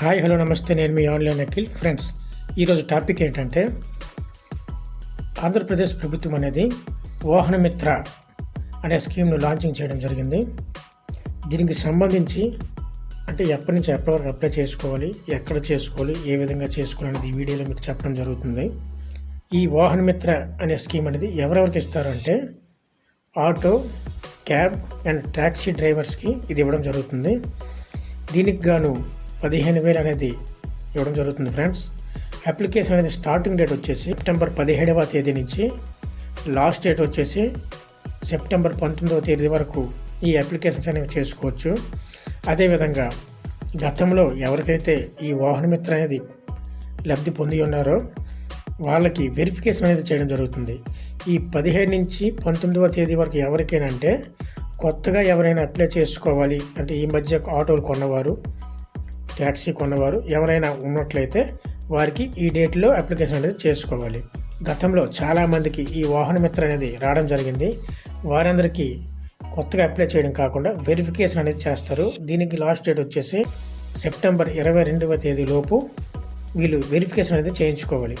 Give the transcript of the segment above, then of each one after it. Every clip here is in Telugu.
హాయ్ హలో నమస్తే. నేను మీ ఆన్లైన్ అఖిల్. ఫ్రెండ్స్ ఈరోజు టాపిక్ ఏంటంటే ఆంధ్రప్రదేశ్ ప్రభుత్వం అనేది వాహనమిత్ర అనే స్కీమ్ను లాంచింగ్ చేయడం జరిగింది. దీనికి సంబంధించి అంటే ఎప్పటి నుంచి ఎప్పటి వరకు అప్లై చేసుకోవాలి ఎక్కడ చేసుకోవాలి ఏ విధంగా చేసుకోవాలి అనేది ఈ వీడియోలో మీకు చెప్పడం జరుగుతుంది. ఈ వాహనమిత్ర అనే స్కీమ్ అనేది ఎవరెవరికి ఇస్తారంటే ఆటో క్యాబ్ అండ్ ట్యాక్సీ డ్రైవర్స్కి ఇది ఇవ్వడం జరుగుతుంది. దీనికి గాను పదిహేను వేలు అనేది ఇవ్వడం జరుగుతుంది ఫ్రెండ్స్. అప్లికేషన్ అనేది స్టార్టింగ్ డేట్ వచ్చేసి సెప్టెంబర్ పదిహేడవ తేదీ నుంచి లాస్ట్ డేట్ వచ్చేసి సెప్టెంబర్ పంతొమ్మిదవ తేదీ వరకు ఈ అప్లికేషన్స్ అనేవి చేసుకోవచ్చు. అదేవిధంగా గతంలో ఎవరికైతే ఈ వాహనమిత్ర అనేది లబ్ధి పొంది ఉన్నారో వాళ్ళకి వెరిఫికేషన్ అనేది చేయడం జరుగుతుంది. ఈ పదిహేడు నుంచి పంతొమ్మిదవ తేదీ వరకు ఎవరికైనా అంటే కొత్తగా ఎవరైనా అప్లై చేసుకోవాలి. అంటే ఈ మధ్య ఆటోలు కొన్నవారు ట్యాక్సీ కొన్నవారు ఎవరైనా ఉన్నట్లయితే వారికి ఈ డేట్లో అప్లికేషన్ అనేది చేసుకోవాలి. గతంలో చాలామందికి ఈ వాహన మిత్ర అనేది రావడం జరిగింది. వారందరికీ కొత్తగా అప్లై చేయడం కాకుండా వెరిఫికేషన్ అనేది చేస్తారు. దీనికి లాస్ట్ డేట్ వచ్చేసి సెప్టెంబర్ ఇరవై రెండవ తేదీ లోపు వీళ్ళు వెరిఫికేషన్ అనేది చేయించుకోవాలి.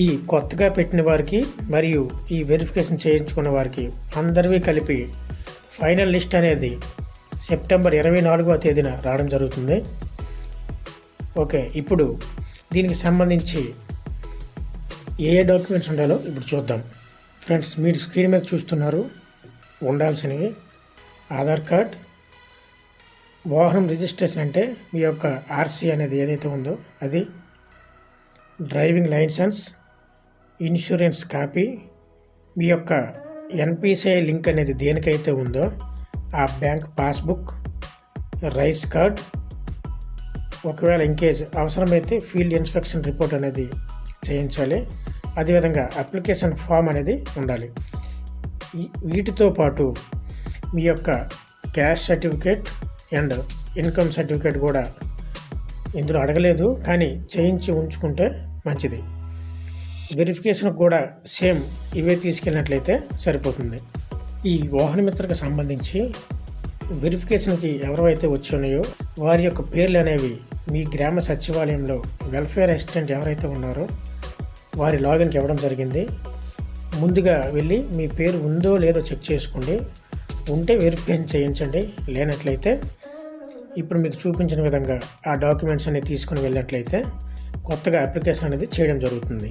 ఈ కొత్తగా పెట్టిన వారికి మరియు ఈ వెరిఫికేషన్ చేయించుకున్న వారికి అందరివి కలిపి ఫైనల్ లిస్ట్ అనేది సెప్టెంబర్ ఇరవై నాలుగవ తేదీన రావడం జరుగుతుంది. ఓకే ఇప్పుడు దీనికి సంబంధించి ఏ ఏ డాక్యుమెంట్స్ ఉండాలో ఇప్పుడు చూద్దాం. ఫ్రెండ్స్ మీరు స్క్రీన్ మీద చూస్తున్నారు ఉండాల్సినవి ఆధార్ కార్డ్ వాహనం రిజిస్ట్రేషన్ అంటే మీ యొక్క ఆర్సీ అనేది ఏదైతే ఉందో అది డ్రైవింగ్ లైసెన్స్ ఇన్సూరెన్స్ కాపీ మీ యొక్క ఎన్పిసిఐ లింక్ అనేది దేనికైతే ఉందో ఆ బ్యాంక్ పాస్బుక్ రైస్ కార్డ్ ఒకవేళ ఇంకేజ్ అవసరమైతే ఫీల్డ్ ఇన్స్పెక్షన్ రిపోర్ట్ అనేది చేయించాలి. అదేవిధంగా అప్లికేషన్ ఫామ్ అనేది ఉండాలి. వీటితో పాటు మీ యొక్క cash certificate and income certificate కూడా ఇందులో అడగలేదు కానీ చేయించి ఉంచుకుంటే మంచిది. వెరిఫికేషన్ కూడా సేమ్ ఇవే తీసుకెళ్ళినట్లయితే సరిపోతుంది. ఈ వాహన మిత్రకు సంబంధించి వెరిఫికేషన్కి ఎవరైతే వచ్చి ఉన్నాయో వారి యొక్క పేర్లు అనేవి మీ గ్రామ సచివాలయంలో వెల్ఫేర్ అసిస్టెంట్ ఎవరైతే ఉన్నారో వారి లాగిన్కి ఇవ్వడం జరిగింది. ముందుగా వెళ్ళి మీ పేరు ఉందో లేదో చెక్ చేసుకోండి. ఉంటే వెరిఫికేషన్ చేయించండి. లేనట్లయితే ఇప్పుడు మీకు చూపించిన విధంగా ఆ డాక్యుమెంట్స్ అన్ని తీసుకుని వెళ్ళినట్లయితే కొత్తగా అప్లికేషన్ అనేది చేయడం జరుగుతుంది.